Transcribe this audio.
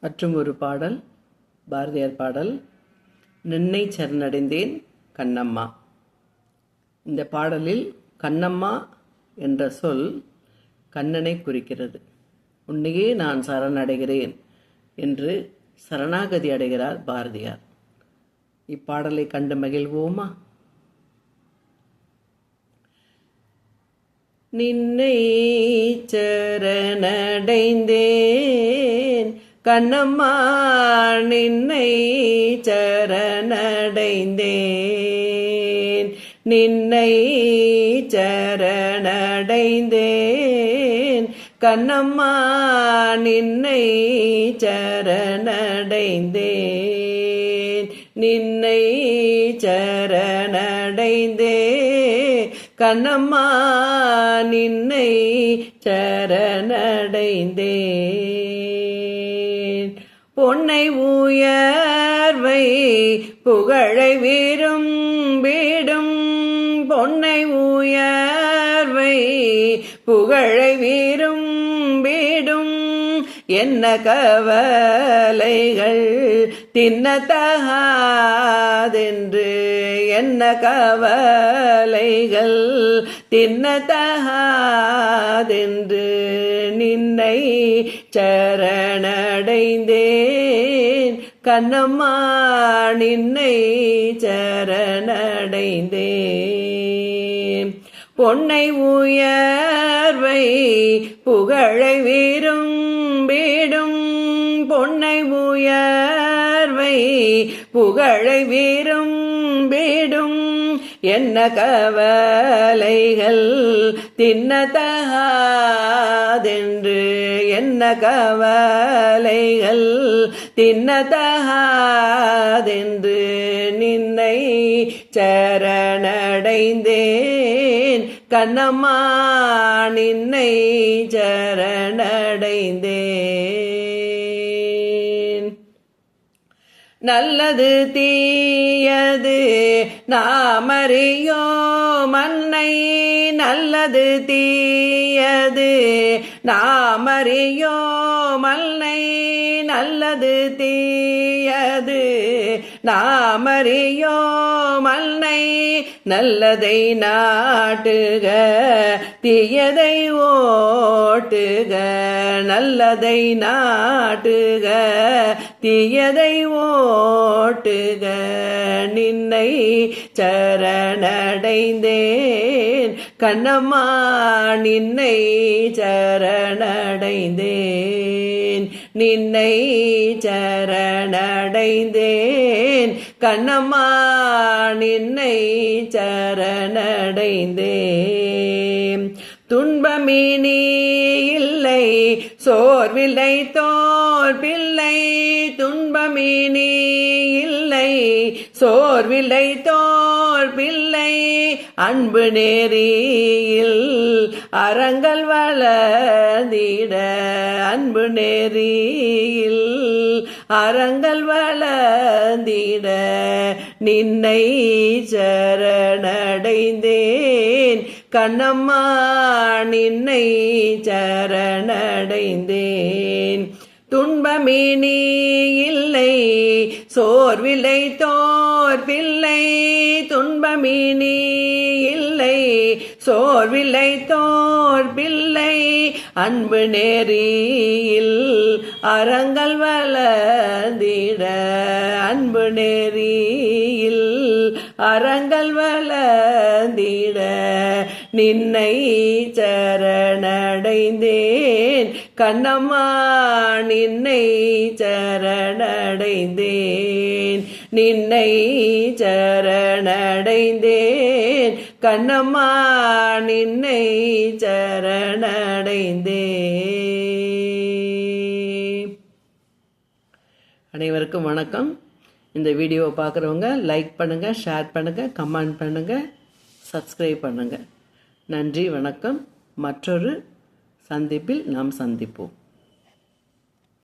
மற்றும் ஒரு பாடல் பாரதியார் பாடல் நின்னை சரணடைந்தேன் கண்ணம்மா இந்த பாடலில் கண்ணம்மா என்ற சொல் கண்ணனை குறிக்கிறது. உன்னையே நான் சரணடைகிறேன் என்று சரணாகதி அடைகிறார் பாரதியார். இப்பாடலை கண்டு மகிழ்வோமா? நின்னை சரணடைந்தேன் கண்ணம்மா நின்னை சரணடைந்தேன். நின்னை சரணடைந்தேன். கண்ணம்மா நின்னை சரணடைந்தேன். நின்னை சரணடைந்தே. கண்ணம்மா நின்னை சரணடைந்தேன். பொன்னை உயர்வை புகழை விரும்பிடும். பொன்னை உயர்வை புகழை விரும்பிடும். என்ன கவலைகள் தின்னத்தகாதென்று. என்ன கவலைகள் தின்னத்தகாதென்று. நின்னை சரணடைந்தே கண்ணம்மா நின்னை சரணடைந்தேன். பொன்னை உயர்வை புகழை விரும்பிடும். பொன்னை உயர்வை புகழை விரும்பிடும். என்ன கவலைகள் தின்னத்தகாதென்று என்ன கவலைகள் தின்னத்தகாதென்று நின்னை சரணடைந்தேன். கண்ணம்மா நின்னை சரணடைந்தேன். நல்லது தீயது. நாமறியோ மன்னை நல்லது தீயது. நாமறியோ மல்லை நல்லது தீயது. நாமறியோ மல்லை நல்லதை நாட்டுக. தீயதை ஓட்டுக. நல்லதை நாட்டுக. தீயதை ஓட்டுக. நின்னை சரணடைந்தேன். கண்ணம்மா நின்னை சரணடைந்தேன். நின்னை சரணடைந்தேன். கண்ணம்மா நின்னை சரணடைந்தேன். துன்பமினி இல்லை சோர்வில்லை தோற்பில்லை. துன்பமினி இல்லை சோர்வில்லை போல் பிள்ளை அன்பு நேரியில் அறங்கள் வளர்ந்திட. அன்பு நேரியில் அறங்கள் வளர்ந்திட. நின்னை சரணடைந்தேன். கண்ணம்மா நின்னை சரணடைந்தேன். துன்பமினி இல்லை. சோர்வில்லை தோர்வில்லை. துன்பமினி இல்லை சோர்வில்லை தோற்பில்லை அன்பு நேரியில் அறங்கள் வளர்ந்திட அன்பு நேரியில் அறங்கள் வளர்ந்திட. நின்னை சரணடைந்தேன் கண்ணம்மா நின்னை சரணடைந்தேன். நின்னை சரணடைந்தேன். கண்ணம்மா நின்னை சரணடைந்தேன். அனைவருக்கும் வணக்கம். இந்த வீடியோவை பார்க்குறவங்க லைக் பண்ணுங்கள் ஷேர் பண்ணுங்கள் கமெண்ட் பண்ணுங்கள் சப்ஸ்கிரைப் பண்ணுங்கள் நன்றி வணக்கம். மற்றொரு சந்திப்பில் நாம் சந்திப்போம்.